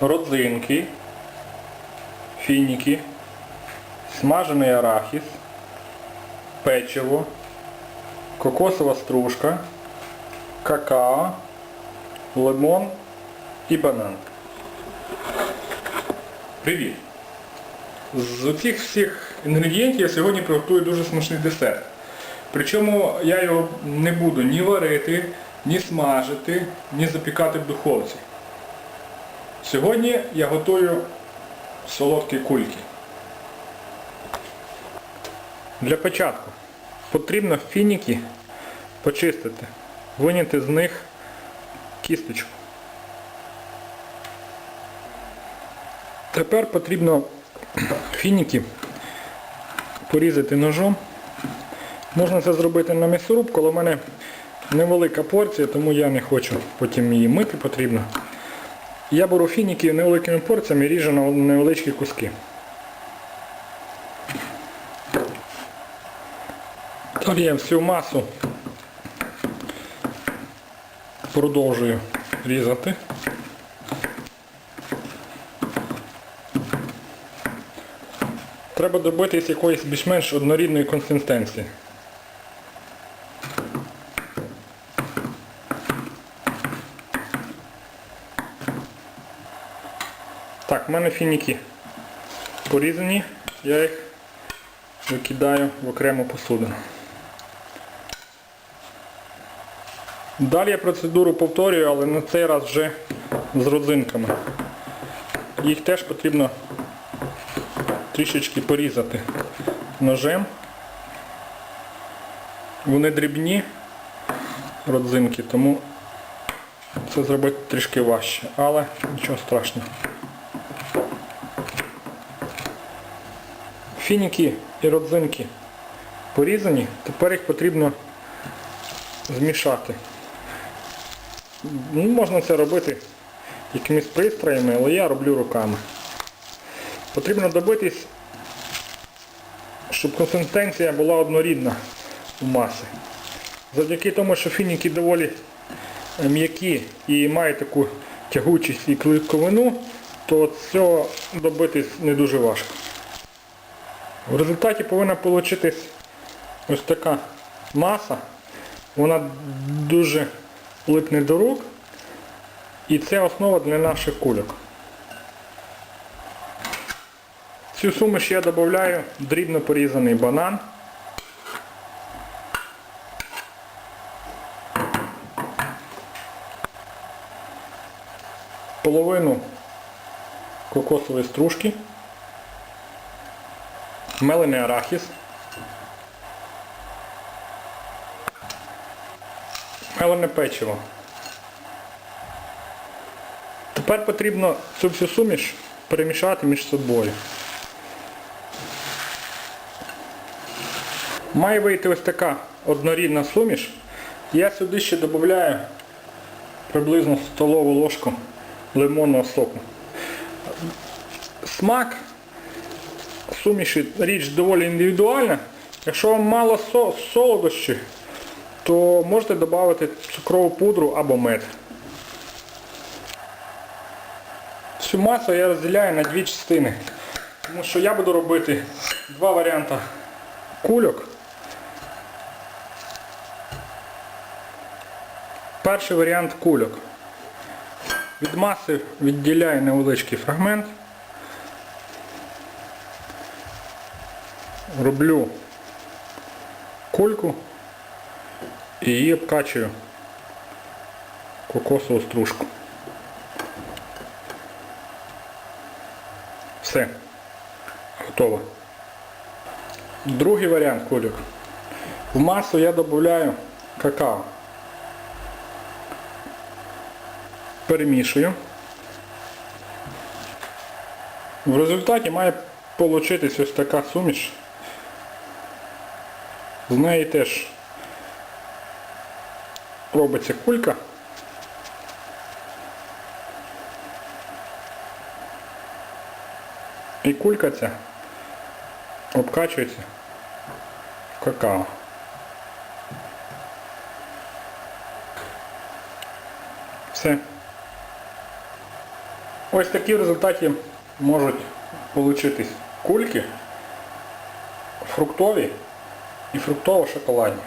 родзинки, фініки, смажений арахіс, печиво, кокосова стружка, какао, лимон і банан. Привіт! З цих всіх інгредієнтів я сьогодні приготую дуже смачний десерт. Причому я його не буду ні варити, ні смажити, ні запікати в духовці. Сьогодні я готую солодкі кульки. Для початку потрібно фініки почистити, виняти з них кісточку. Тепер потрібно фініки порізати ножом. Можна це зробити на м'ясорубку, але в мене невелика порція, тому я не хочу потім її мити потрібно. Я беру фініки невеликими порціями ріжу на невеличкі куски. Далі всю масу продовжую різати. Треба добитись якоїсь більш-менш однорідної консистенції. Так, в мене фініки порізані, я їх викидаю в окрему посудину. Далі я процедуру повторюю, але на цей раз вже з родзинками. Їх теж потрібно трішечки порізати ножем. Вони дрібні родзинки, тому це зробити трішки важче, але нічого страшного. Фініки і родзинки порізані, тепер їх потрібно змішати. Ну, Можна це робити якимись пристроями, але я роблю руками. Потрібно добитись, щоб консистенція була однорідна у маси. Завдяки тому, що фініки доволі е, м'які і мають таку тягучість і клейковину, то цього добитись не дуже важко. В результаті повинна вийти ось така маса. Вона дуже липне до рук. І це основа для наших кульок. Цю суміш я додаю дрібно порізаний банан. Половину кокосової стружки, мелений арахіс, мелене печиво. Тепер потрібно цю всю суміш перемішати між собою. Має вийти ось така однорідна суміш. Я сюди ще додаю приблизно столову ложку лимонного соку. Смак суміші річ доволі індивідуальна. Якщо вам мало со- солодощі, то можете додати цукрову пудру або мед. Всю масу я розділяю на дві частини. Тому що я буду робити два варіанти кульок. Перший варіант кульок. Від маси відділяю невеличкий фрагмент. Роблю кульку і її обкачую кокосову стружку. Все. Готово. Другий варіант кульок. В масу я додаю какао. Перемішую. В результаті має получитись ось така суміш. З неї теж робиться кулька. І кулька ця обкачується в какао. Все. Ось такі в результаті можуть получитись кульки фруктові і фруктово-шоколадні.